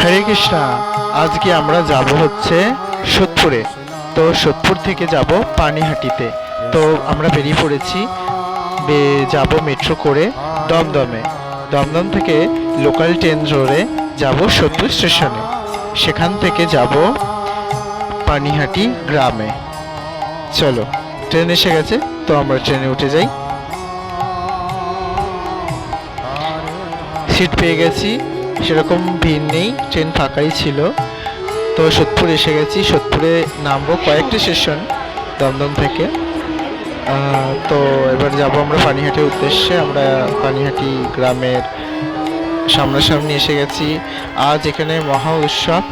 হরে কৃষ্ণা, আজকে আমরা যাব হচ্ছে সোদপুরে। তো সোদপুর থেকে যাব পানিহাটিতে। তো আমরা বেরিয়ে পড়েছি যাব মেট্রো করে দমদমে। দমদম থেকে লোকাল ট্রেন ধরে যাব সোদপুর স্টেশনে। সেখান থেকে যাব পানিহাটি গ্রামে। চলো, ট্রেন এসে গেছে, তো আমরা ট্রেনে উঠে যাই। সিট পেয়ে গেছি। সেরকম ভিড় নেই ট্রেন ফাঁকাই ছিল। তো সোদপুর এসে গেছি, সোদপুরে নামবো কয়েকটি স্টেশন দমদম থেকে। তো এবার যাব আমরা পানিহাটির উদ্দেশ্যে। আমরা পানিহাটি গ্রামের সামনাসামনি এসে গেছি। আজ এখানে মহা উৎসব।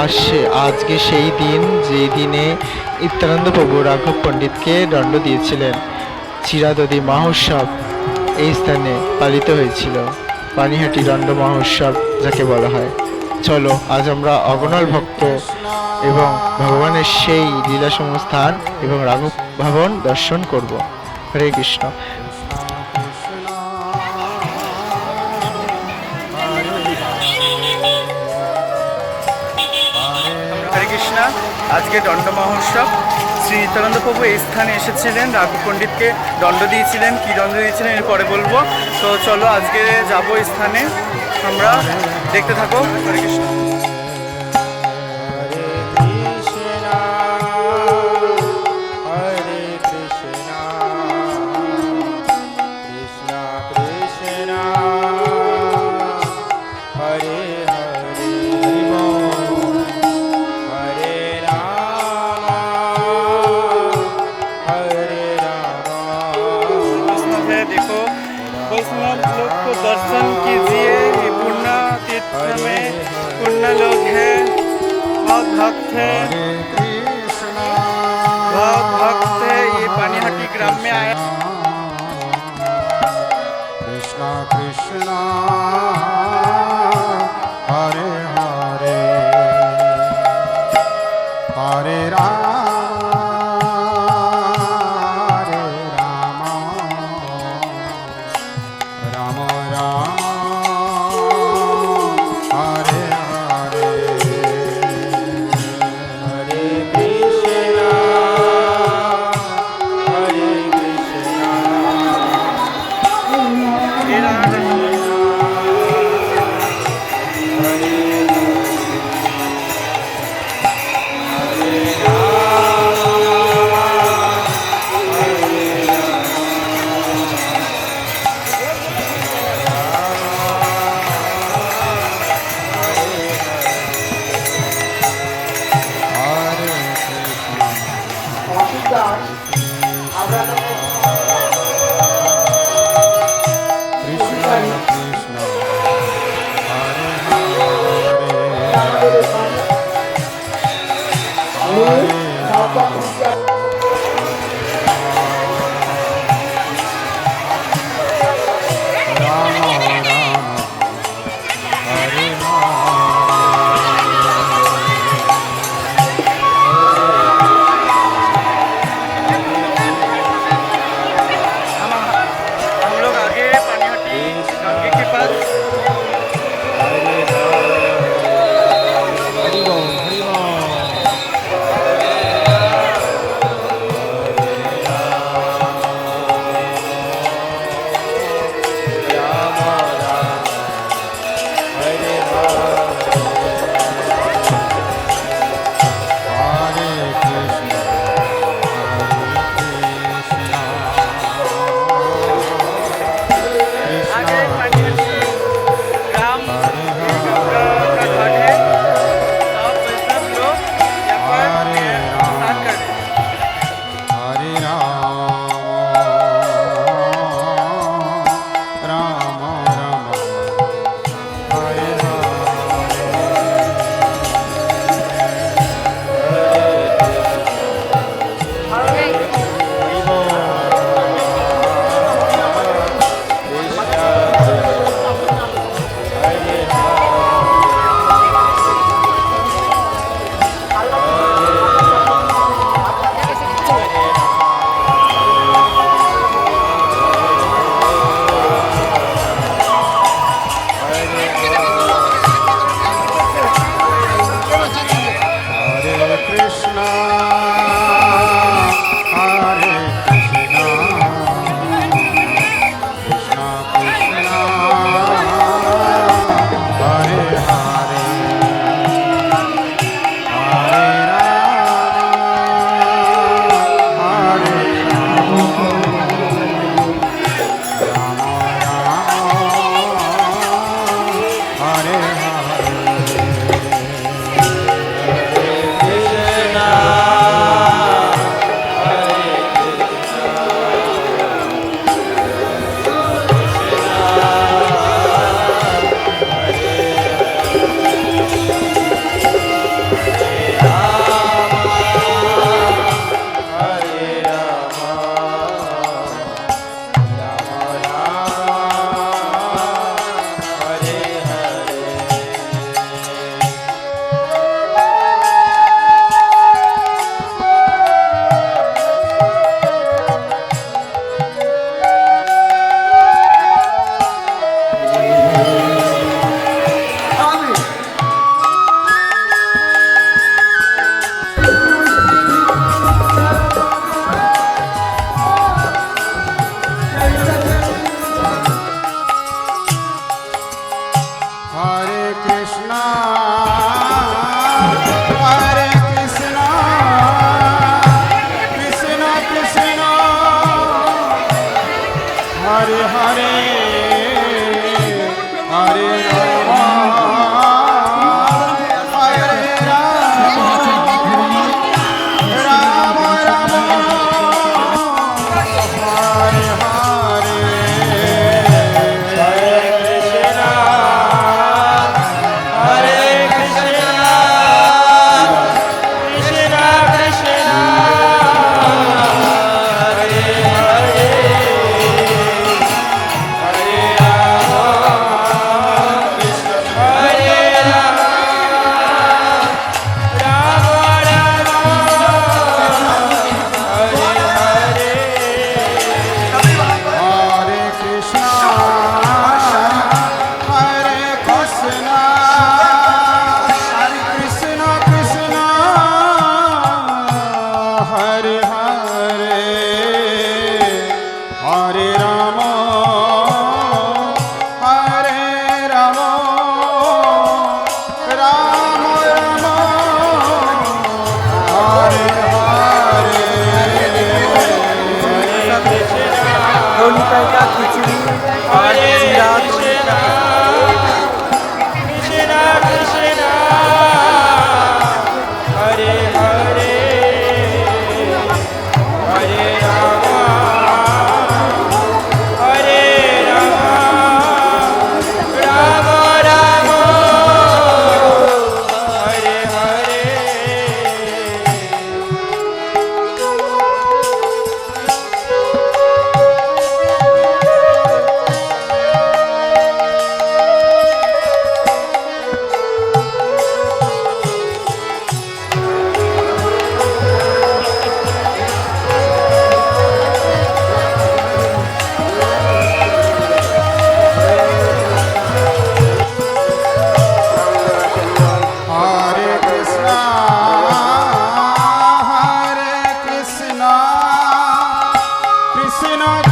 আর সে, আজকে সেই দিন যেই দিনে ইত্যানন্দ প্রভু রাঘব পণ্ডিতকে দণ্ড দিয়েছিলেন। চিরাদদি মহোৎসব এই স্থানে পালিত হয়েছিল। পানিহাটি দণ্ড মহোৎসব যাকে বলা হয়। চলো, আজ আমরা অগণল ভক্ত এবং ভগবানের সেই লীলাসম স্থান এবং রাঘব ভবন দর্শন করব। হরে কৃষ্ণ। হরে কৃষ্ণা, আজকে দণ্ড মহোৎসব শ্রী নিত্যানন্দ প্রভু এই স্থানে এসেছিলেন রাঘু পণ্ডিতকে দণ্ড দিয়েছিলেন, কি দণ্ড দিয়েছিলেন এরপরে বলব। তো চলো আজকে যাব স্থানে। আমরা দেখতে থাকো। হরে কৃষ্ণ क्रम में आया कृष्णा कृष्णा हरे Amen. Hare Sinatra.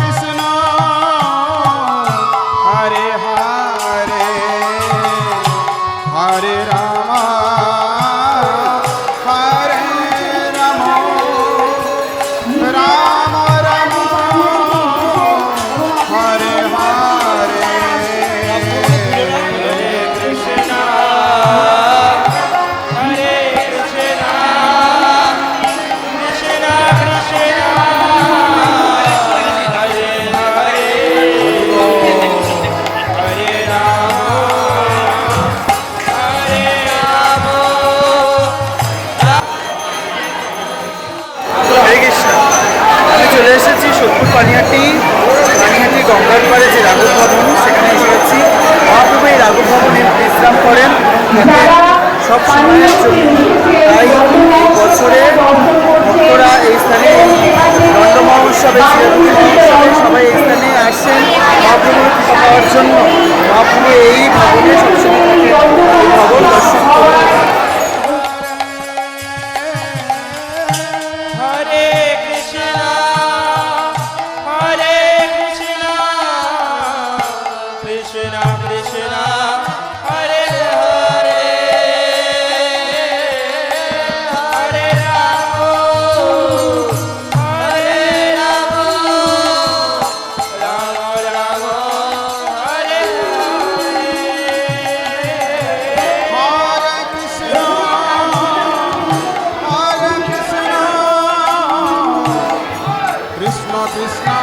সব সময়ের জন্য তাই বছরে ভক্তরা এই স্থানে দণ্ড মহোৎসবে সবাই এই স্থানে আসছেন মহাপ্রভুর কৃপা পাওয়ার জন্য। মহাপ্রভু এই ভবনে সবসময় ভবন দর্শন Krishna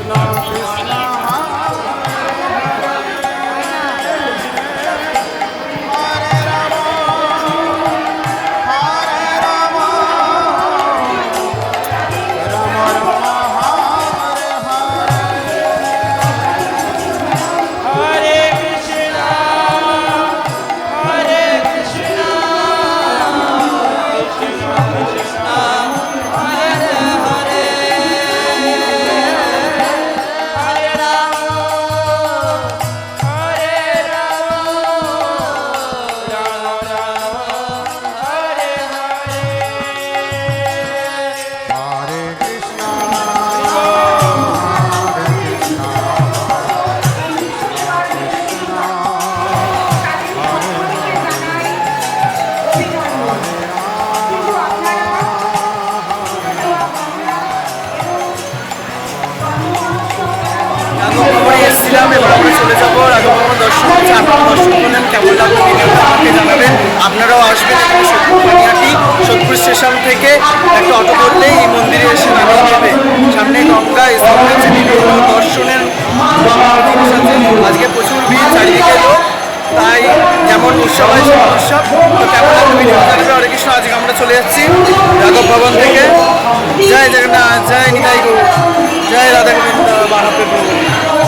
Krishna, দর্শন করছি আপনারা দর্শন করলেন কেমন লাগল? ভিডিওটা আমাকে জানাবেন। আপনারাও আসবেন এখানে সোদপুর সোদপুর স্টেশন থেকে একটা অটো করলেই এই মন্দিরে এসে নামিয়ে দেবে সামনে গঙ্গা বিভিন্ন দর্শনের আজকে প্রচুর ভিড় চারিদিকে লোক তাই যেমন উৎসব হয় সেই উৎসব। তো কেমন লাগল ভিডিও জানাবে হরে কৃষ্ণ, আজকে আমরা চলে যাচ্ছি রাঘব ভবন থেকে। জয় জগন্নাথ, জয় নিতাই গৌর। জয় রাধা গোবিন্দ বানপ্রভু কৃষ্ণ